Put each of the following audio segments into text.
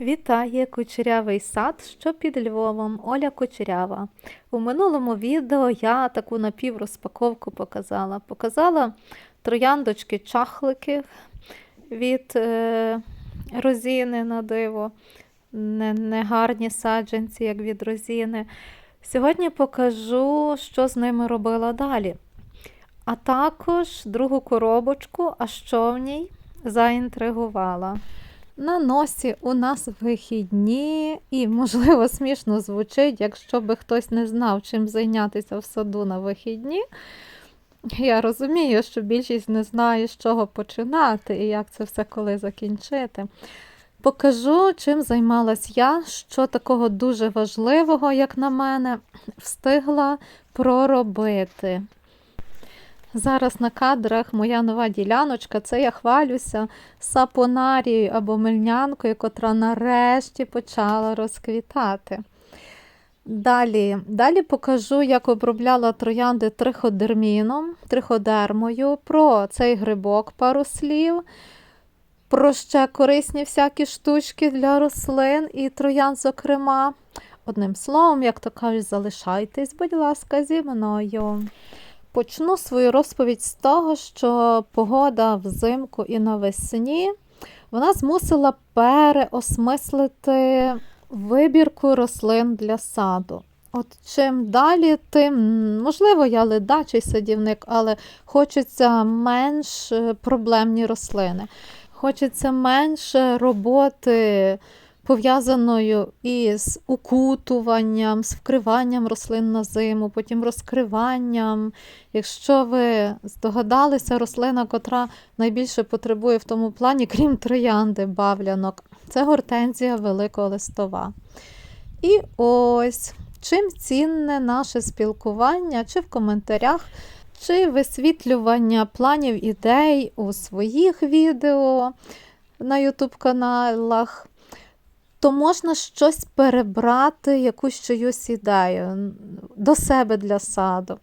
Вітає кучерявий сад, що під Львовом, Оля Кучерява. У минулому відео я таку напіврозпаковку показала. Показала трояндочки-чахлики від е, розіни на диво, не, не саджанці, як від розіни. Сьогодні покажу, що з ними робила далі. А також другу коробочку, а що в ній заінтригувала. На носі у нас вихідні, і, можливо, смішно звучить, якщо би хтось не знав, чим зайнятися в саду на вихідні. Я розумію, що більшість не знає, з чого починати і як це все коли закінчити. Покажу, чим займалась я, що такого дуже важливого, як на мене, встигла проробити. Зараз на кадрах моя нова діляночка, це я хвалюся сапонарією або мельнянкою, котра нарешті почала розквітати. Далі далі покажу, як обробляла троянди триходерміном, триходермою, про цей грибок пару слів, про ще корисні всякі штучки для рослин і троянд, зокрема. Одним словом, як то кажуть, залишайтесь, будь ласка, зі мною. Почну свою розповідь з того, що погода взимку і навесні вона змусила переосмислити вибірку рослин для саду. От чим далі, тим, можливо, я ледачий садівник, але хочеться менш проблемні рослини. Хочеться менше роботи пов'язаною із укутуванням, з вкриванням рослин на зиму, потім розкриванням. Якщо ви здогадалися, рослина, котра найбільше потребує в тому плані, крім троянди, бавлянок, це гортензія великолистова. І ось чим цінне наше спілкування, чи в коментарях, чи висвітлювання планів ідей у своїх відео на YouTube каналах то можна щось перебрати, якусь чиюсь ідею до себе для саду.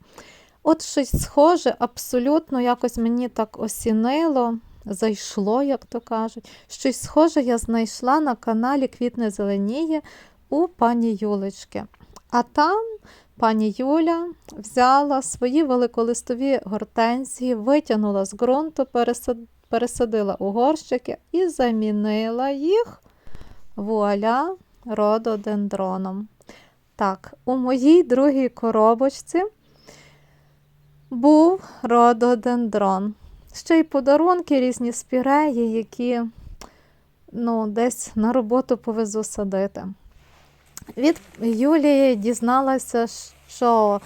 От щось схоже, абсолютно якось мені так осінило, зайшло, як то кажуть. Щось схоже я знайшла на каналі Квітне Зеленіє у пані Юлечки. А там пані Юля взяла свої великолистові гортензії, витягнула з ґрунту, пересадила у горщики і замінила їх вуаля рододендроном. Так, у моїй другій коробочці був рододендрон. Ще й подарунки, різні спіреї, які ну, десь на роботу повезу садити. Від Юлії дізналася, що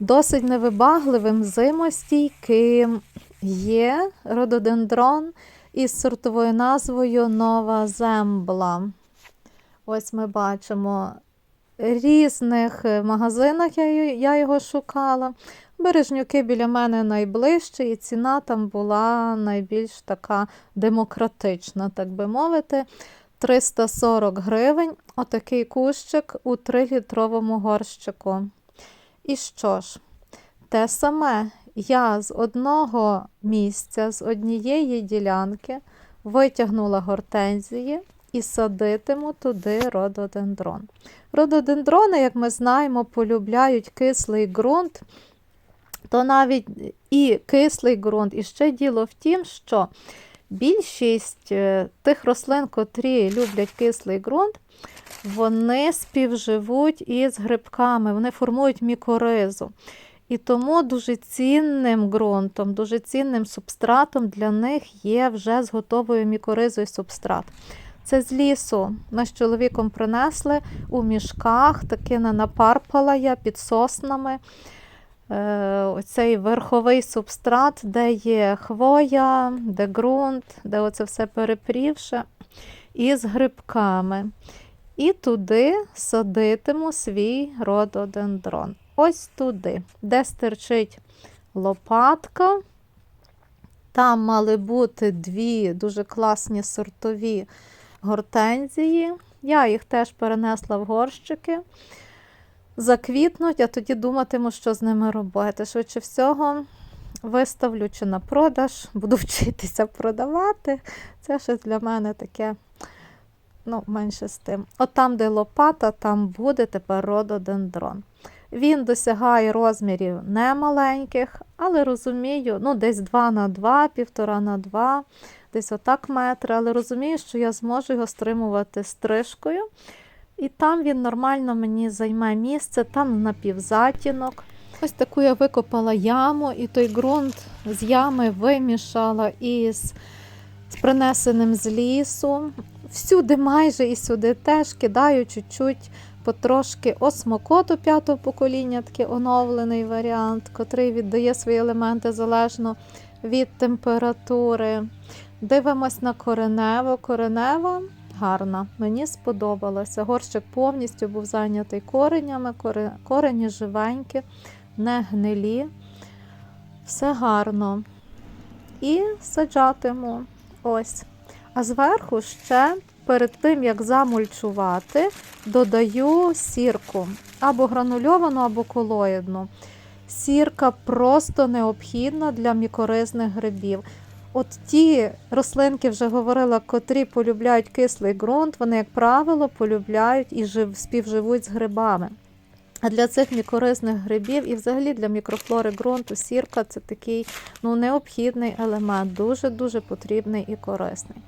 досить невибагливим зимостійким є рододендрон із сортовою назвою Нова Зембла. Ось ми бачимо різних магазинах я, я його шукала. Бережнюки біля мене найближчі, і ціна там була найбільш така демократична, так би мовити. 340 гривень отакий кущик у 3-літровому горщику. І що ж, те саме я з одного місця, з однієї ділянки витягнула гортензії і садитиму туди рододендрон. Рододендрони, як ми знаємо, полюбляють кислий ґрунт, то навіть і кислий ґрунт. І ще діло в тім, що більшість е, тих рослин, котрі люблять кислий ґрунт, вони співживуть із грибками, вони формують мікоризу. І тому дуже цінним ґрунтом, дуже цінним субстратом для них є вже з готовою мікоризою субстрат. Це з лісу. Ми з чоловіком принесли у мішках, таки напарпала я під соснами. Е, оцей верховий субстрат, де є хвоя, де ґрунт, де оце все перепрівше, і з грибками. І туди садитиму свій рододендрон. Ось туди, де стерчить лопатка. Там мали бути дві дуже класні сортові гортензії. Я їх теж перенесла в горщики. Заквітнуть, а тоді думатиму, що з ними робити. Швидше всього, виставлю чи на продаж, буду вчитися продавати. Це ще для мене таке ну, менше з тим. От там, де лопата, там буде тепер рододендрон. Він досягає розмірів немаленьких, але розумію, ну, десь 2 на 2, 1,5 на 2, десь отак метри, але розумію, що я зможу його стримувати стрижкою. І там він нормально мені займе місце, там напівзатінок. Ось таку я викопала яму, і той ґрунт з ями вимішала із принесеним з лісу. Всюди майже і сюди теж кидаю чуть-чуть потрошки осмокоту п'ятого покоління, такий оновлений варіант, котрий віддає свої елементи залежно від температури. Дивимось на коренево. Коренева гарна, мені сподобалося. Горщик повністю був зайнятий коренями, корені живенькі, не гнилі. Все гарно. І саджатиму. Ось. А зверху ще перед тим, як замульчувати, додаю сірку або гранульовану, або колоїдну. Сірка просто необхідна для мікоризних грибів. От ті рослинки вже говорила, котрі полюбляють кислий ґрунт, вони, як правило, полюбляють і жив, співживуть з грибами. А для цих мікоризних грибів і взагалі для мікрофлори ґрунту сірка це такий ну, необхідний елемент, дуже-дуже потрібний і корисний.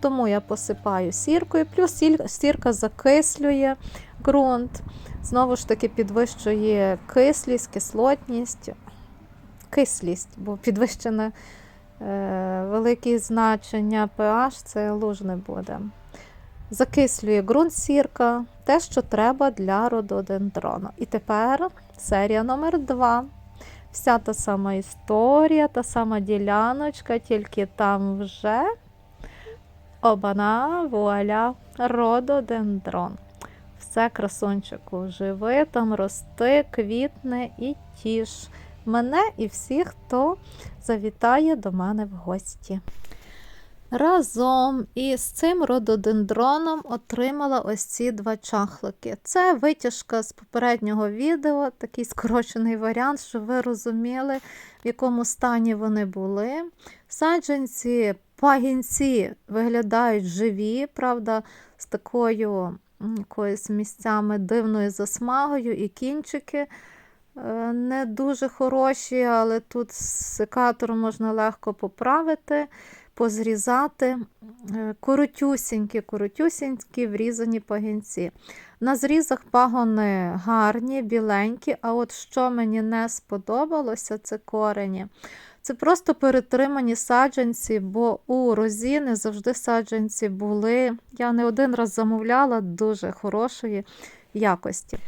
Тому я посипаю сіркою, плюс сірка закислює ґрунт, знову ж таки підвищує кислість, кислотність, кислість, бо підвищене е, великі значення pH, це лужне буде. Закислює ґрунт сірка, те, що треба для рододендрону. І тепер серія номер 2. Вся та сама історія, та сама діляночка, тільки там вже обана, вуаля, рододендрон. Все, красунчику, живи там, рости, квітне і тіш мене і всіх, хто завітає до мене в гості. Разом із цим рододендроном отримала ось ці два чахлики. Це витяжка з попереднього відео, такий скорочений варіант, щоб ви розуміли, в якому стані вони були. Саджанці, пагінці виглядають живі, правда, з такою якоюсь місцями дивною засмагою, і кінчики е, не дуже хороші, але тут секатором можна легко поправити позрізати е, коротюсінькі, коротюсінькі врізані пагінці. На зрізах пагони гарні, біленькі, а от що мені не сподобалося, це корені. Це просто перетримані саджанці, бо у розі не завжди саджанці були. Я не один раз замовляла дуже хорошої якості.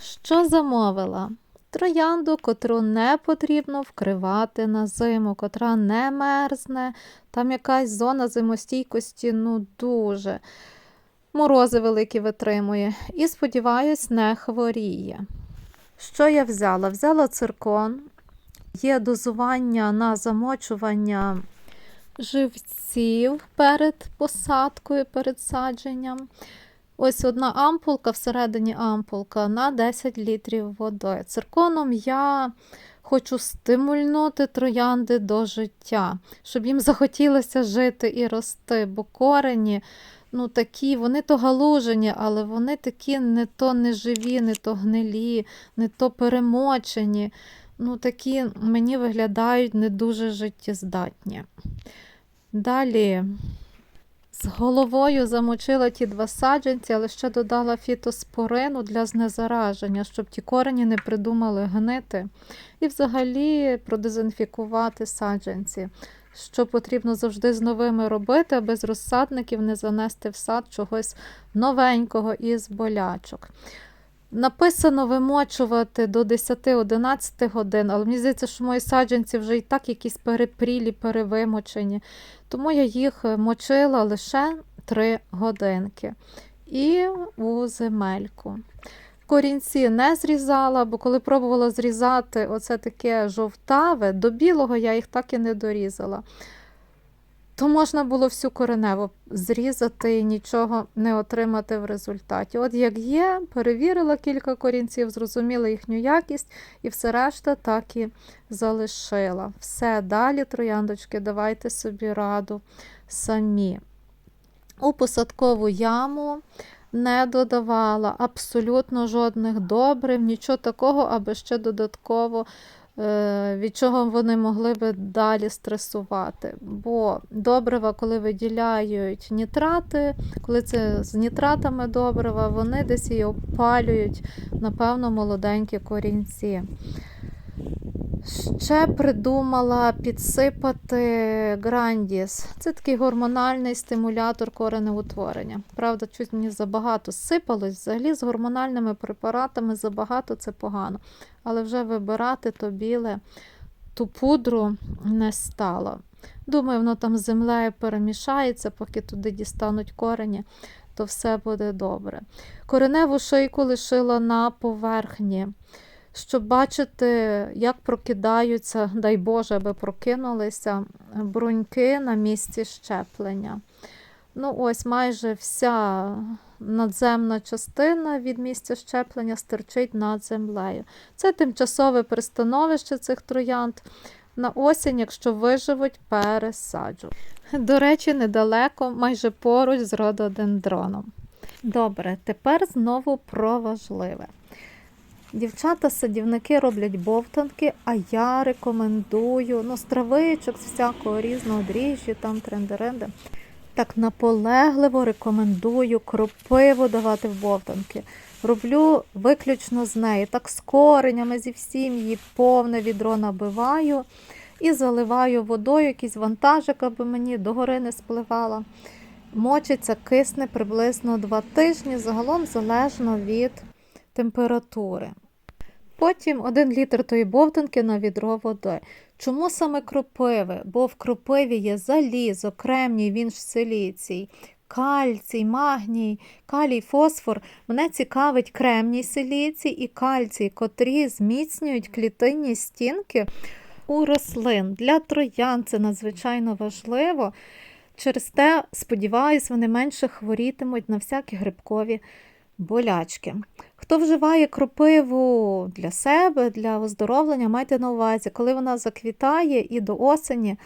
Що замовила? Троянду, котру не потрібно вкривати на зиму, котра не мерзне, там якась зона зимостійкості, ну дуже морози великі витримує. І, сподіваюсь, не хворіє. Що я взяла? Взяла циркон, є дозування на замочування живців перед посадкою, перед садженням. Ось одна ампулка, всередині ампулка на 10 літрів води. Цирконом я хочу стимульнути троянди до життя, щоб їм захотілося жити і рости, бо корені, ну такі, вони то галужені, але вони такі не то не живі, не то гнилі, не то перемочені. Ну, такі мені виглядають не дуже життєздатні. Далі. З головою замочила ті два саджанці, але ще додала фітоспорину для знезараження, щоб ті корені не придумали гнити. І взагалі продезінфікувати саджанці, що потрібно завжди з новими робити, аби з розсадників не занести в сад чогось новенького із болячок. Написано вимочувати до 10-11 годин, але мені здається, що мої саджанці вже і так якісь перепрілі, перевимочені. Тому я їх мочила лише 3 годинки. І у земельку. Корінці не зрізала, бо коли пробувала зрізати оце таке жовтаве, до білого я їх так і не дорізала. То можна було всю кореневу зрізати і нічого не отримати в результаті. От як є, перевірила кілька корінців, зрозуміла їхню якість, і все решта так і залишила. Все, далі, трояндочки, давайте собі раду самі. У посадкову яму не додавала абсолютно жодних добрив, нічого такого, аби ще додатково, від чого вони могли би далі стресувати. Бо добрива, коли виділяють нітрати, коли це з нітратами добрива, вони десь і опалюють, напевно, молоденькі корінці. Ще придумала підсипати грандіс. Це такий гормональний стимулятор коренеутворення. Правда, чуть мені забагато сипалось. Взагалі з гормональними препаратами забагато це погано. Але вже вибирати то біле, ту пудру не стало. Думаю, воно там землею перемішається, поки туди дістануть корені, то все буде добре. Кореневу шийку лишила на поверхні щоб бачити, як прокидаються, дай Боже, аби прокинулися бруньки на місці щеплення. Ну, ось майже вся надземна частина від місця щеплення стирчить над землею. Це тимчасове пристановище цих троянд. На осінь, якщо виживуть, пересаджу. До речі, недалеко, майже поруч з рододендроном. Добре, тепер знову про важливе. Дівчата-садівники роблять бовтанки, а я рекомендую ну, з травичок, з всякого різного дріжджі, там трендеренди. Так наполегливо рекомендую кропиву давати в бовтанки. Роблю виключно з неї. Так з коренями, зі всім її повне відро набиваю і заливаю водою, якийсь вантажик, аби мені догори не спливала. Мочиться, кисне приблизно 2 тижні, загалом залежно від температури. Потім 1 літр тої бовтанки на відро води. Чому саме кропиви? Бо в кропиві є залізо, кремній, він ж силіцій, кальцій, магній, калій, фосфор. Мене цікавить кремній силіцій і кальцій, котрі зміцнюють клітинні стінки у рослин. Для троян це надзвичайно важливо. Через те, сподіваюсь, вони менше хворітимуть на всякі грибкові болячки. Хто вживає кропиву для себе, для оздоровлення, майте на увазі, коли вона заквітає і до осені,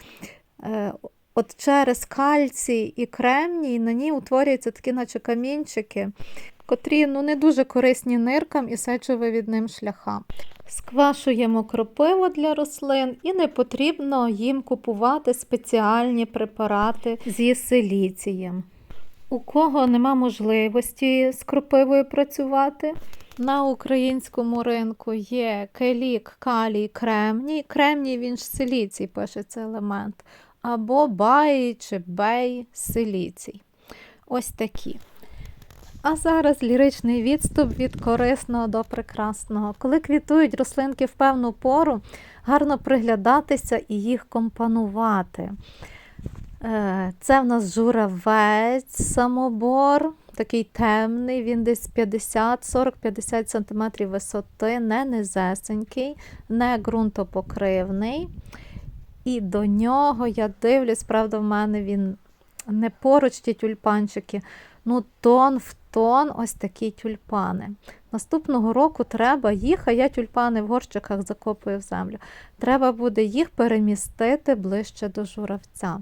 е, от через кальцій і кремній на ній утворюються такі, наче камінчики, котрі ну, не дуже корисні ниркам і сечовивідним шляхам. Сквашуємо кропиву для рослин і не потрібно їм купувати спеціальні препарати зі силіцієм. У кого нема можливості з кропивою працювати, на українському ринку є келік, калій, кремній. Кремній він ж силіцій, пишеться елемент. Або бай чи бей силіцій. Ось такі. А зараз ліричний відступ від корисного до прекрасного. Коли квітують рослинки в певну пору, гарно приглядатися і їх компонувати. Е, це в нас журавець самобор, такий темний, він десь 50, 40-50 см висоти, не низесенький, не ґрунтопокривний. І до нього я дивлюсь, правда, в мене він не поруч ті тюльпанчики, ну тон в тон ось такі тюльпани. Наступного року треба їх, а я тюльпани в горщиках закопую в землю. Треба буде їх перемістити ближче до журавця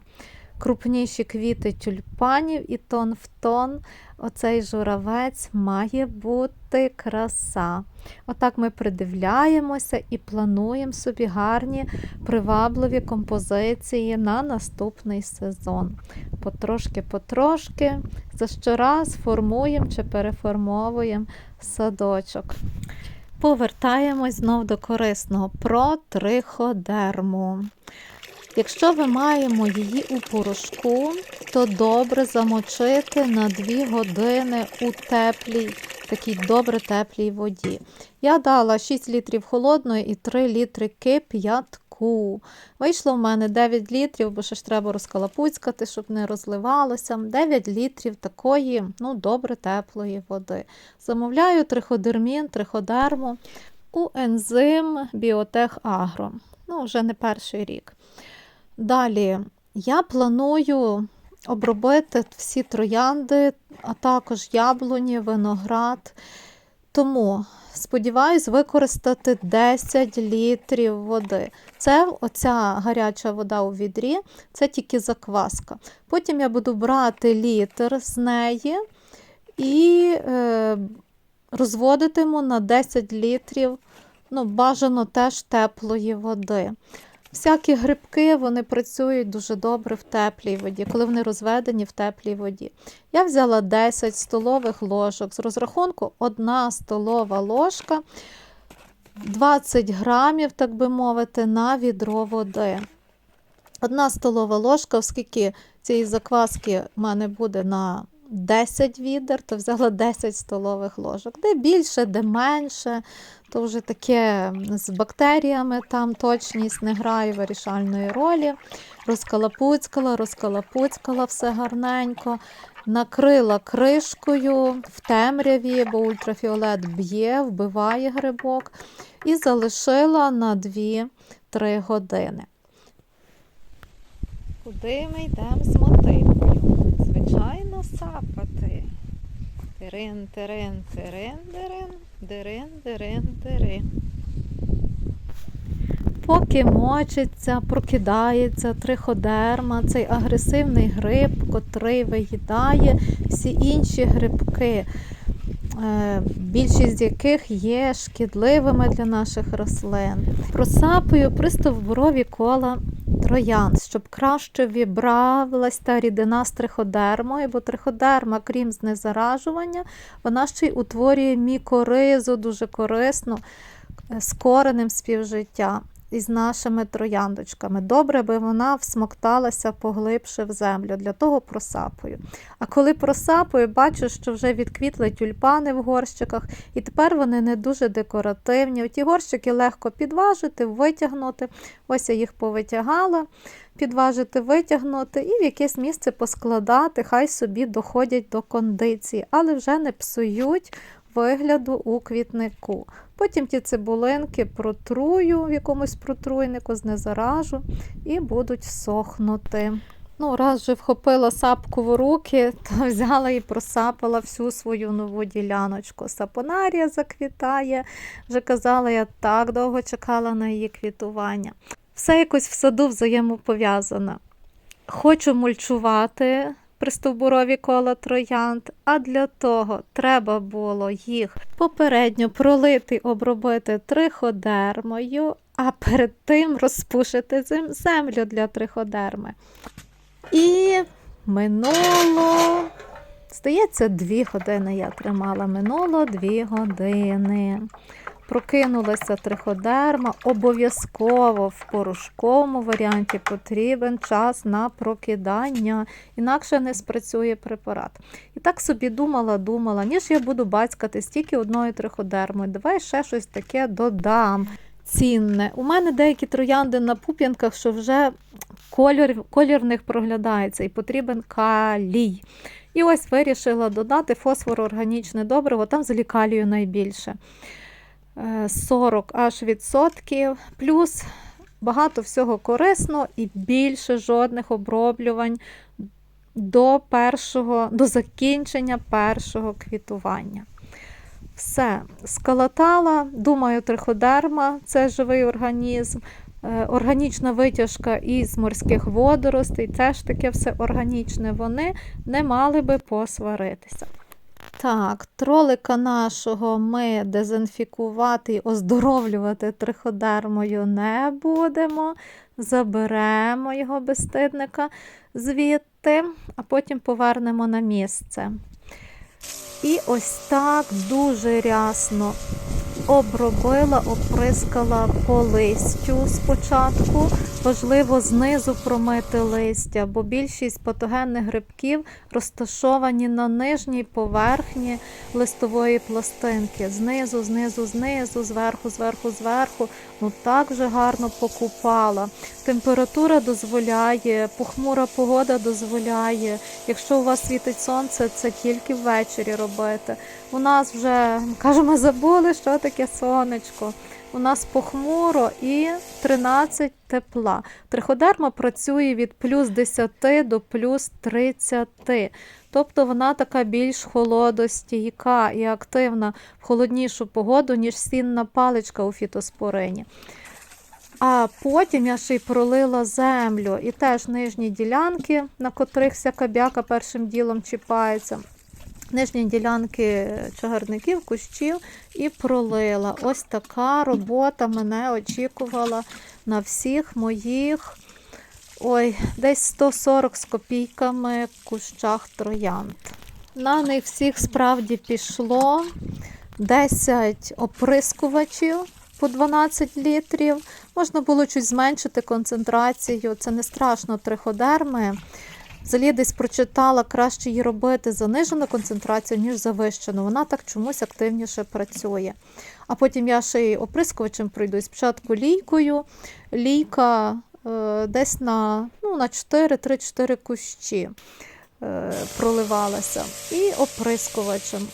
крупніші квіти тюльпанів і тон в тон. Оцей журавець має бути краса. Отак ми придивляємося і плануємо собі гарні привабливі композиції на наступний сезон. Потрошки-потрошки, за щораз формуємо чи переформовуємо садочок. Повертаємось знов до корисного про триходерму. Якщо ми маємо її у порошку, то добре замочити на 2 години у теплій, такій добре теплій воді. Я дала 6 літрів холодної і 3 літри кип'ятку. Вийшло в мене 9 літрів, бо ще ж треба розкалапуцькати, щоб не розливалося. 9 літрів такої ну, добре теплої води. Замовляю триходермін, триходерму у ензим Біотех Агро. Ну, вже не перший рік. Далі я планую обробити всі троянди, а також яблуні, виноград Тому сподіваюсь використати 10 літрів води. Це оця гаряча вода у відрі, це тільки закваска. Потім я буду брати літр з неї і е, розводитиму на 10 літрів, ну, бажано теж теплої води. Всякі грибки вони працюють дуже добре в теплій воді, коли вони розведені в теплій воді. Я взяла 10 столових ложок. З розрахунку 1 столова ложка, 20 грамів, так би мовити, на відро води. Одна столова ложка, оскільки цієї закваски в мене буде на 10 відер, то взяла 10 столових ложок. Де більше, де менше, то вже таке з бактеріями там точність не грає вирішальної ролі. Розкалапуцькала, розкалапуцькала все гарненько. Накрила кришкою в темряві, бо ультрафіолет б'є, вбиває грибок, і залишила на 2-3 години. Куди ми йдемо? Звичайно, сапати. Тирин, тирин, тирин, дерен, дерен, дерен, дерен. Поки мочиться, прокидається триходерма, цей агресивний гриб, котрий виїдає всі інші грибки, більшість з яких є шкідливими для наших рослин. Просапую пристовбурові кола троянд, щоб краще вібравилась та рідина з триходермою, бо триходерма, крім знезаражування, вона ще й утворює мікоризу дуже корисно е, з коренем співжиття із нашими трояндочками. Добре би вона всмокталася поглибше в землю, для того просапую. А коли просапую, бачу, що вже відквітли тюльпани в горщиках, і тепер вони не дуже декоративні. Ті горщики легко підважити, витягнути. Ось я їх повитягала, підважити, витягнути і в якесь місце поскладати, хай собі доходять до кондиції, але вже не псують вигляду у квітнику. Потім ті цибулинки протрую в якомусь протруйнику, знезаражу і будуть сохнути. Ну, раз вже вхопила сапку в руки, то взяла і просапала всю свою нову діляночку. Сапонарія заквітає. Вже казала, я так довго чекала на її квітування. Все якось в саду взаємопов'язано. Хочу мульчувати пристовбурові кола троянд, а для того треба було їх попередньо пролити, обробити триходермою, а перед тим розпушити землю для триходерми. І минуло, здається, дві години я тримала. Минуло дві години. Прокинулася триходерма. Обов'язково в порошковому варіанті потрібен час на прокидання, інакше не спрацює препарат. І так собі думала, думала, ніж я буду бацькати стільки одною триходермою, давай ще щось таке додам. Цінне. У мене деякі троянди на пуп'янках, що вже колір, колір в них проглядається і потрібен калій. І ось вирішила додати фосфороорганічне добриво, там з калію найбільше. Е, 40 аж відсотків, плюс багато всього корисно і більше жодних оброблювань до, першого, до закінчення першого квітування. Все, скалатала, думаю, триходерма це живий організм, е, органічна витяжка із морських водоростей, теж таке все органічне, вони не мали би посваритися. Так, тролика нашого ми дезінфікувати і оздоровлювати триходермою не будемо. Заберемо його безстидника звідти, а потім повернемо на місце. І ось так дуже рясно обробила, оприскала по листю спочатку. Важливо знизу промити листя, бо більшість патогенних грибків розташовані на нижній поверхні листової пластинки. Знизу, знизу, знизу, зверху, зверху, зверху. Ну так вже гарно покупала. Температура дозволяє, похмура погода дозволяє. Якщо у вас світить сонце, це тільки ввечері робити. У нас вже, кажемо, забули, що таке сонечко. У нас похмуро і 13 тепла. Триходерма працює від плюс 10 до плюс 30. Тобто вона така більш холодостійка і активна в холоднішу погоду, ніж сінна паличка у фітоспорині. А потім я ще й пролила землю і теж нижні ділянки, на котрих вся кабяка першим ділом чіпається. Нижні ділянки чагарників, кущів і пролила. Ось така робота мене очікувала на всіх моїх ой, десь 140 з копійками кущах троянд. На них всіх справді пішло 10 оприскувачів по 12 літрів. Можна було чуть зменшити концентрацію. Це не страшно триходерми. Взагалі десь прочитала, краще її робити занижену концентрацію, ніж завищену. Вона так чомусь активніше працює. А потім я ще й оприскувачем пройду. Спочатку лійкою. Лійка десь на, ну, на 4-3-4 кущі е, проливалася. І оприскувачем.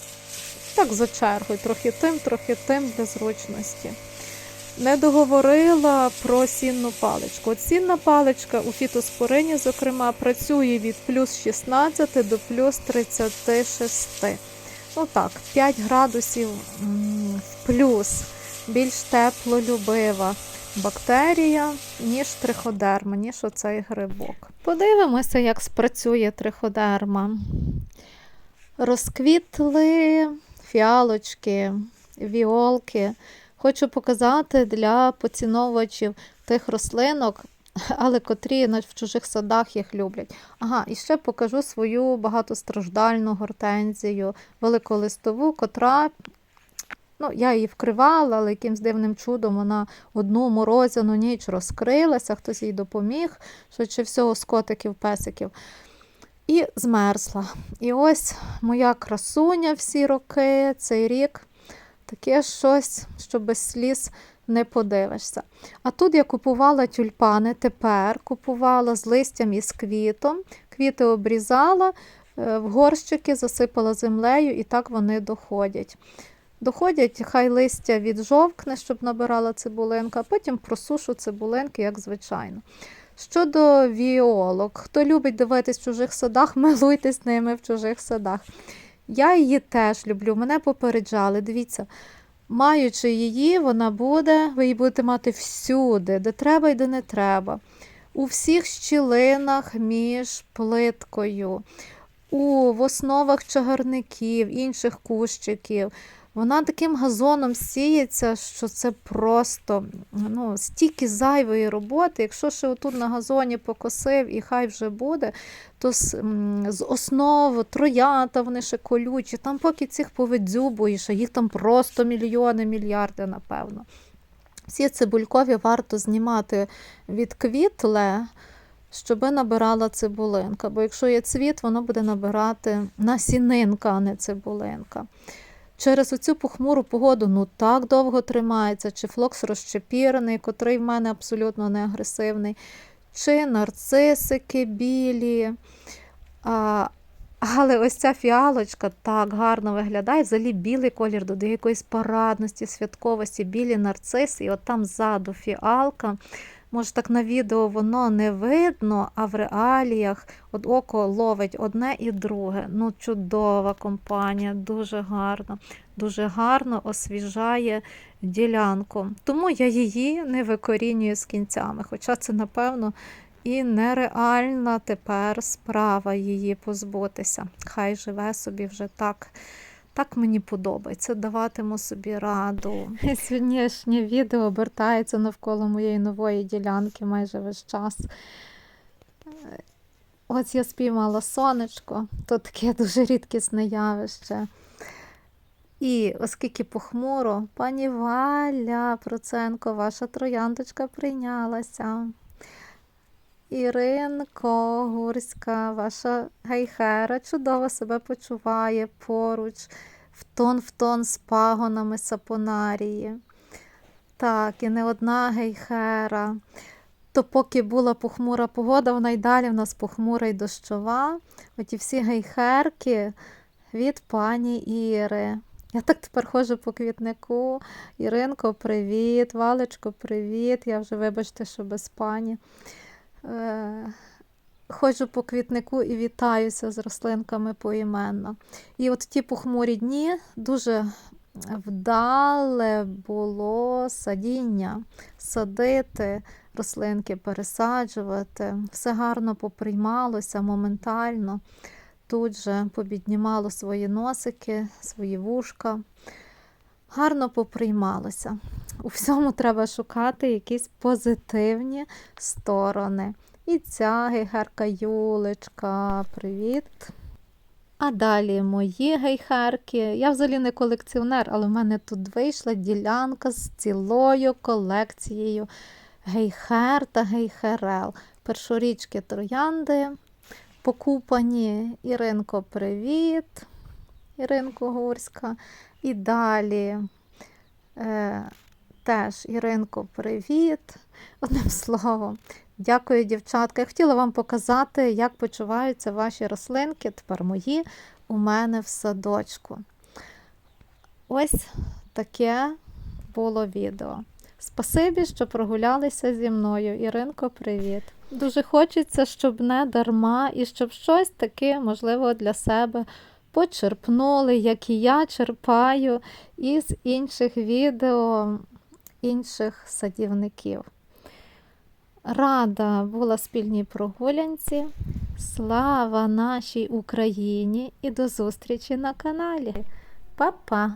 Так за чергою, трохи тим, трохи тим для зручності. Не договорила про сінну паличку. От сінна паличка у фітоспорині, зокрема, працює від плюс 16 до плюс 36. Ну так, 5 градусів в плюс, більш теплолюбива бактерія, ніж триходерма, ніж оцей грибок. Подивимося, як спрацює триходерма. Розквітли фіалочки, віолки. Хочу показати для поціновувачів тих рослинок, але котрі в чужих садах їх люблять. Ага, і ще покажу свою багатостраждальну гортензію, великолистову, котра. Ну, я її вкривала, але якимсь дивним чудом вона одну морозяну ніч розкрилася, хтось їй допоміг, швидше всього, з котиків, песиків. І змерзла. І ось моя красуня всі роки, цей рік таке щось, що без сліз не подивишся. А тут я купувала тюльпани, тепер купувала з листям і з квітом. Квіти обрізала, е, в горщики засипала землею, і так вони доходять. Доходять, хай листя віджовкне, щоб набирала цибулинка, а потім просушу цибулинки, як звичайно. Щодо віолок, хто любить дивитись в чужих садах, милуйтесь ними в чужих садах. Я її теж люблю, мене попереджали. Дивіться, маючи її, вона буде, ви її будете мати всюди, де треба і де не треба. У всіх щілинах між плиткою, у в основах чагарників, інших кущиків. Вона таким газоном сіється, що це просто ну, стільки зайвої роботи. Якщо ще отут на газоні покосив і хай вже буде, то з, з основ троянда вони ще колючі, там поки цих повидзюбуєш, їх там просто мільйони, мільярди, напевно. Всі цибулькові варто знімати від квітле, щоб набирала цибулинка. Бо якщо є цвіт, воно буде набирати насінинка, а не цибулинка. Через оцю похмуру погоду ну так довго тримається, чи флокс розчепірений, котрий в мене абсолютно не агресивний, чи нарцисики білі. А, але ось ця фіалочка так гарно виглядає. Взагалі білий колір додає якоїсь парадності, святковості, білі нарциси, і от там ззаду фіалка. Може, так на відео воно не видно, а в реаліях от око ловить одне і друге. Ну, чудова компанія, дуже гарно, дуже гарно освіжає ділянку. Тому я її не викорінюю з кінцями. Хоча це, напевно, і нереальна тепер справа її позбутися. Хай живе собі вже так. Так мені подобається, даватиму собі раду. Сьогоднішнє відео обертається навколо моєї нової ділянки майже весь час. Ось я спіймала сонечко, то таке дуже рідкісне явище. І оскільки похмуро, пані Валя Проценко, ваша трояндочка прийнялася. Іринко Гурська, ваша гейхера чудово себе почуває поруч, в тон в тон з пагонами сапонарії. Так, і не одна гейхера. То поки була похмура погода, вона й далі в нас похмура й дощова. Оті всі гейхерки від пані Іри. Я так тепер ходжу по квітнику. Іринко, привіт, Валечко, привіт. Я вже, вибачте, що без пані. Е, ходжу по квітнику і вітаюся з рослинками поіменно. І от ті похмурі дні дуже вдале було садіння, садити рослинки, пересаджувати. Все гарно поприймалося моментально. Тут же побіднімало свої носики, свої вушка. Гарно поприймалося. У всьому треба шукати якісь позитивні сторони. І ця гейхерка Юлечка, привіт. А далі мої гейхерки. Я взагалі не колекціонер, але в мене тут вийшла ділянка з цілою колекцією гейхер та гейхерел. Першорічки троянди покупані. Іринко, привіт. Іринко Гурська. І далі е, теж Іринко, привіт. Одним словом, дякую, дівчатка. Я хотіла вам показати, як почуваються ваші рослинки, тепер мої, у мене в садочку. Ось таке було відео. Спасибі, що прогулялися зі мною. Іринко, привіт. Дуже хочеться, щоб не дарма і щоб щось таке, можливо, для себе почерпнули, як і я черпаю із інших відео інших садівників. Рада була спільній прогулянці. Слава нашій Україні і до зустрічі на каналі. Па-па!